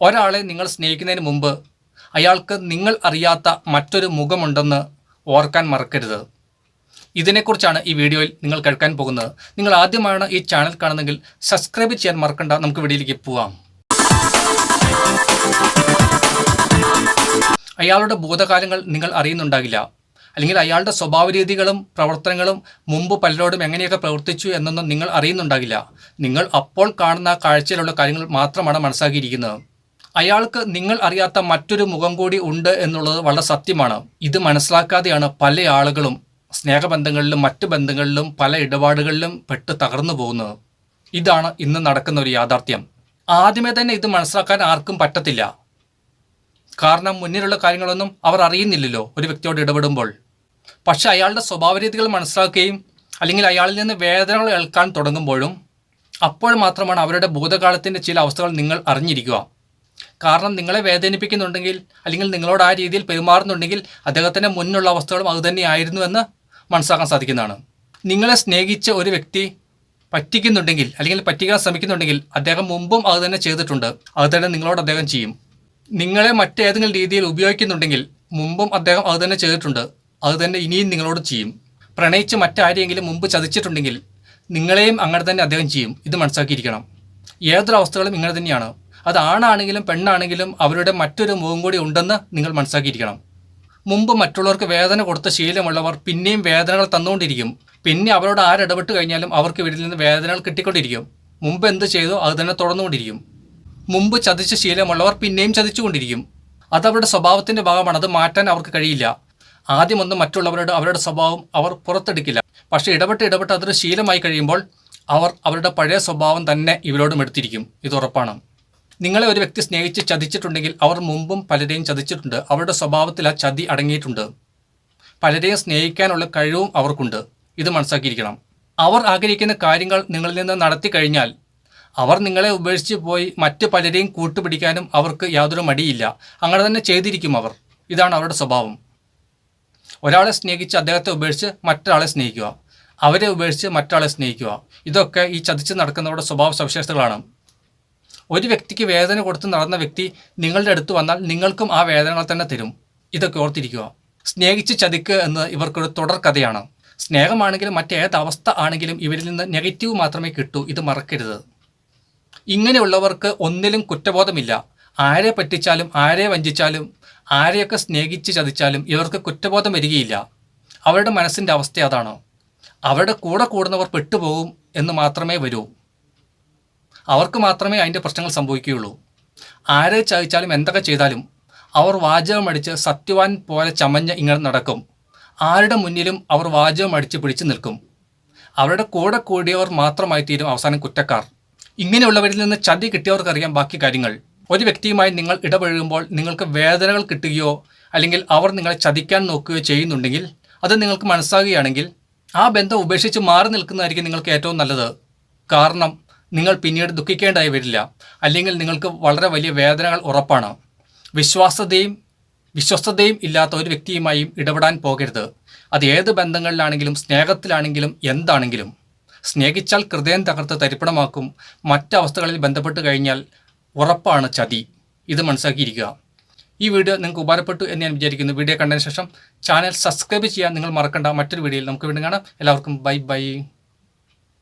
ഒരാളെ നിങ്ങൾ സ്നേഹിക്കുന്നതിന് മുമ്പ് അയാൾക്ക് നിങ്ങൾ അറിയാത്ത മറ്റൊരു മുഖമുണ്ടെന്ന് ഓർക്കാൻ മറക്കരുത്. ഇതിനെക്കുറിച്ചാണ് ഈ വീഡിയോയിൽ നിങ്ങൾ കേൾക്കാൻ പോകുന്നത്. നിങ്ങൾ ആദ്യമാണ് ഈ ചാനൽ കാണുന്നതെങ്കിൽ സബ്സ്ക്രൈബ് ചെയ്യാൻ മറക്കണ്ട. നമുക്ക് വീഡിയോയിലേക്ക് പോവാം. അയാളുടെ ഭൂതകാലങ്ങൾ നിങ്ങൾ അറിയുന്നുണ്ടാകില്ല. അല്ലെങ്കിൽ അയാളുടെ സ്വഭാവ രീതികളും പ്രവർത്തനങ്ങളും മുമ്പ് പലരോടും എങ്ങനെയൊക്കെ പ്രവർത്തിച്ചു എന്നൊന്നും നിങ്ങൾ അറിയുന്നുണ്ടാകില്ല. നിങ്ങൾ അപ്പോൾ കാണുന്ന കാഴ്ചയിലുള്ള കാര്യങ്ങൾ മാത്രമാണ് മനസ്സാക്കിയിരിക്കുന്നത് അയാൾക്ക് നിങ്ങൾ അറിയാത്ത മറ്റൊരു മുഖം കൂടി ഉണ്ട് എന്നുള്ളത് വളരെ സത്യമാണ്. ഇത് മനസ്സിലാക്കാതെയാണ് പല ആളുകളും സ്നേഹബന്ധങ്ങളിലും മറ്റു ബന്ധങ്ങളിലും പല ഇടപാടുകളിലും പെട്ട് തകർന്നു പോകുന്നത്. ഇതാണ് ഇന്ന് നടക്കുന്ന ഒരു യാഥാർത്ഥ്യം. ആദ്യമേ തന്നെ ഇത് മനസ്സിലാക്കാൻ ആർക്കും പറ്റത്തില്ല. കാരണം മുന്നിലുള്ള കാര്യങ്ങളൊന്നും അവർ അറിയുന്നില്ലല്ലോ ഒരു വ്യക്തിയോട് ഇടപെടുമ്പോൾ. പക്ഷെ അയാളുടെ സ്വഭാവരീതികൾ മനസ്സിലാക്കുകയും അല്ലെങ്കിൽ അയാളിൽ നിന്ന് വേദനകൾ ഏൽക്കാൻ തുടങ്ങുമ്പോഴും അപ്പോൾ മാത്രമാണ് അവരുടെ ഭൂതകാലത്തിന്റെ ചില അവസ്ഥകൾ നിങ്ങൾ അറിഞ്ഞിരിക്കുക. കാരണം നിങ്ങളെ വേദനിപ്പിക്കുന്നുണ്ടെങ്കിൽ അല്ലെങ്കിൽ നിങ്ങളോട് ആ രീതിയിൽ പെരുമാറുന്നുണ്ടെങ്കിൽ അദ്ദേഹത്തിന്റെ മുന്നിലുള്ള അവസ്ഥകളും അതുതന്നെയായിരുന്നു എന്ന് മനസ്സിലാക്കാൻ സാധിക്കുന്നതാണ്. നിങ്ങളെ സ്നേഹിച്ച ഒരു വ്യക്തി പറ്റിക്കുന്നുണ്ടെങ്കിൽ അല്ലെങ്കിൽ പറ്റിക്കാൻ ശ്രമിക്കുന്നുണ്ടെങ്കിൽ അദ്ദേഹം മുമ്പും അത് തന്നെ ചെയ്തിട്ടുണ്ട്. അത് തന്നെ നിങ്ങളോട് അദ്ദേഹം ചെയ്യും. നിങ്ങളെ മറ്റേതെങ്കിലും രീതിയിൽ ഉപയോഗിക്കുന്നുണ്ടെങ്കിൽ മുമ്പും അദ്ദേഹം അത് തന്നെ ചെയ്തിട്ടുണ്ട്. അത് തന്നെ ഇനിയും നിങ്ങളോട് ചെയ്യും. പ്രണയിച്ച് മറ്റാരെങ്കിലും മുമ്പ് ചതിച്ചിട്ടുണ്ടെങ്കിൽ നിങ്ങളെയും അങ്ങനെ തന്നെ അദ്ദേഹം ചെയ്യും. ഇത് മനസ്സിലാക്കിയിരിക്കണം. ഏതൊരു അവസ്ഥകളും ഇങ്ങനെ തന്നെയാണ്. അത് ആണാണെങ്കിലും പെണ്ണാണെങ്കിലും അവരുടെ മറ്റൊരു മുഖം കൂടി ഉണ്ടെന്ന് നിങ്ങൾ മനസ്സിലാക്കിയിരിക്കണം. മുമ്പ് മറ്റുള്ളവർക്ക് വേദന കൊടുത്ത ശീലമുള്ളവർ പിന്നെയും വേദനകൾ തന്നുകൊണ്ടിരിക്കും. പിന്നെ അവരോട് ആരിടപെട്ട് കഴിഞ്ഞാലും അവർക്ക് വീട്ടിൽ നിന്ന് വേദനകൾ കിട്ടിക്കൊണ്ടിരിക്കും. മുമ്പ് എന്ത് ചെയ്തോ അത് തന്നെ തുടർന്നുകൊണ്ടിരിക്കും. മുമ്പ് ചതിച്ച ശീലമുള്ളവർ പിന്നെയും ചതിച്ചുകൊണ്ടിരിക്കും. അത് അവരുടെ സ്വഭാവത്തിന്റെ ഭാഗമാണ്. അത് മാറ്റാൻ അവർക്ക് കഴിയില്ല. ആദ്യമൊന്നും മറ്റുള്ളവരോട് അവരുടെ സ്വഭാവം അവർ പുറത്തെടുക്കില്ല. പക്ഷേ ഇടപെട്ട് ഇടപെട്ട് അതൊരു ശീലമായി കഴിയുമ്പോൾ അവർ അവരുടെ പഴയ സ്വഭാവം തന്നെ ഇവരോടും എടുത്തിരിക്കും. ഇത് ഉറപ്പാണ്. നിങ്ങളെ ഒരു വ്യക്തി സ്നേഹിച്ച് ചതിച്ചിട്ടുണ്ടെങ്കിൽ അവർ മുമ്പും പലരെയും ചതിച്ചിട്ടുണ്ട്. അവരുടെ സ്വഭാവത്തിൽ ആ ചതി അടങ്ങിയിട്ടുണ്ട്. പലരെയും സ്നേഹിക്കാനുള്ള കഴിവും അവർക്കുണ്ട്. ഇത് മനസ്സാക്കിയിരിക്കണം അവർ ആഗ്രഹിക്കുന്ന കാര്യങ്ങൾ നിങ്ങളിൽ നിന്ന് നടത്തി കഴിഞ്ഞാൽ അവർ നിങ്ങളെ ഉപേക്ഷിച്ച് പോയി മറ്റ് പലരെയും കൂട്ടുപിടിക്കാനും അവർക്ക് യാതൊരു മടിയില്ല. അങ്ങനെ തന്നെ ചെയ്തിരിക്കും അവർ. ഇതാണ് അവരുടെ സ്വഭാവം. ഒരാളെ സ്നേഹിച്ച് അദ്ദേഹത്തെ ഉപേക്ഷിച്ച് മറ്റൊരാളെ സ്നേഹിക്കുക. അവരെ ഉപേക്ഷിച്ച് മറ്റൊരാളെ സ്നേഹിക്കുക. ഇതൊക്കെ ഈ ചതിച്ച് നടക്കുന്നവരുടെ സ്വഭാവ സവിശേഷതകളാണ് ഒരു വ്യക്തിക്ക് വേദന കൊടുത്ത് നടന്ന വ്യക്തി നിങ്ങളുടെ അടുത്ത് വന്നാൽ നിങ്ങൾക്കും ആ വേദനകൾ തന്നെ തരും. ഇതൊക്കെ ഓർത്തിരിക്കുക. സ്നേഹിച്ച് ചതിക്ക് എന്ന് ഇവർക്കൊരു തുടർ കഥയാണ്. സ്നേഹമാണെങ്കിലും മറ്റേത് അവസ്ഥ ആണെങ്കിലും ഇവരിൽ നിന്ന് നെഗറ്റീവ് മാത്രമേ കിട്ടൂ. ഇത് മറക്കരുത്. ഇങ്ങനെയുള്ളവർക്ക് ഒന്നിലും കുറ്റബോധമില്ല. ആരെ പറ്റിച്ചാലും ആരെ വഞ്ചിച്ചാലും ആരെയൊക്കെ സ്നേഹിച്ച് ചതിച്ചാലും ഇവർക്ക് കുറ്റബോധം വരികയില്ല. അവരുടെ മനസ്സിന്റെ അവസ്ഥ അതാണ്. അവരുടെ കൂടെ കൂടുന്നവർ പെട്ടുപോകും എന്ന് മാത്രമേ വരൂ. അവർക്ക് മാത്രമേ അതിന്റെ പ്രശ്നങ്ങൾ സംഭവിക്കുകയുള്ളൂ. ആരെ ചതിച്ചാലും എന്തൊക്കെ ചെയ്താലും അവർ വാചകമടിച്ച് സത്യവാൻ പോലെ ചമഞ്ഞ് ഇങ്ങനെ നടക്കും. ആരുടെ മുന്നിലും അവർ വാചകം അടിച്ച് പിടിച്ചു നിൽക്കും. അവരുടെ കൂടെ കൂടിയവർ മാത്രമായി തീരും അവസാനം കുറ്റക്കാർ. ഇങ്ങനെയുള്ളവരിൽ നിന്ന് ചതി കിട്ടിയവർക്കറിയാം ബാക്കി കാര്യങ്ങൾ. ഒരു വ്യക്തിയുമായി നിങ്ങൾ ഇടപഴകുമ്പോൾ നിങ്ങൾക്ക് വേദനകൾ കിട്ടുകയോ അല്ലെങ്കിൽ അവർ നിങ്ങളെ ചതിക്കാൻ നോക്കുകയോ ചെയ്യുന്നുണ്ടെങ്കിൽ അത് നിങ്ങൾക്ക് മനസ്സാകുകയാണെങ്കിൽ ആ ബന്ധം ഉപേക്ഷിച്ച് മാറി നിൽക്കുന്നതായിരിക്കും നിങ്ങൾക്ക് ഏറ്റവും നല്ലത്. കാരണം നിങ്ങൾ പിന്നീട് ദുഃഖിക്കേണ്ടായി വരില്ല. അല്ലെങ്കിൽ നിങ്ങൾക്ക് വളരെ വലിയ വേദനകൾ ഉറപ്പാണ്. വിശ്വാസതയും വിശ്വസ്തതയും ഇല്ലാത്ത ഒരു വ്യക്തിയുമായും ഇടപെടാൻ പോകരുത്. അത് ഏത് ബന്ധങ്ങളിലാണെങ്കിലും സ്നേഹത്തിലാണെങ്കിലും എന്താണെങ്കിലും. സ്നേഹിച്ചാൽ ഹൃദയം തകർത്ത് തരിപ്പണമാക്കും. മറ്റവസ്ഥകളിൽ ബന്ധപ്പെട്ട് കഴിഞ്ഞാൽ ഉറപ്പാണ് ചതി. ഇത് മനസ്സിലാക്കിയിരിക്കുക. ഈ വീഡിയോ നിങ്ങൾക്ക് ഉപകാരപ്പെട്ടു എന്ന് ഞാൻ വിചാരിക്കുന്നു. വീഡിയോ കണ്ടതിന് ശേഷം ചാനൽ സബ്സ്ക്രൈബ് ചെയ്യാൻ നിങ്ങൾ മറക്കേണ്ട. മറ്റൊരു വീഡിയോയിൽ നമുക്ക് വീണ്ടും കാണാം. എല്ലാവർക്കും ബൈ ബൈ.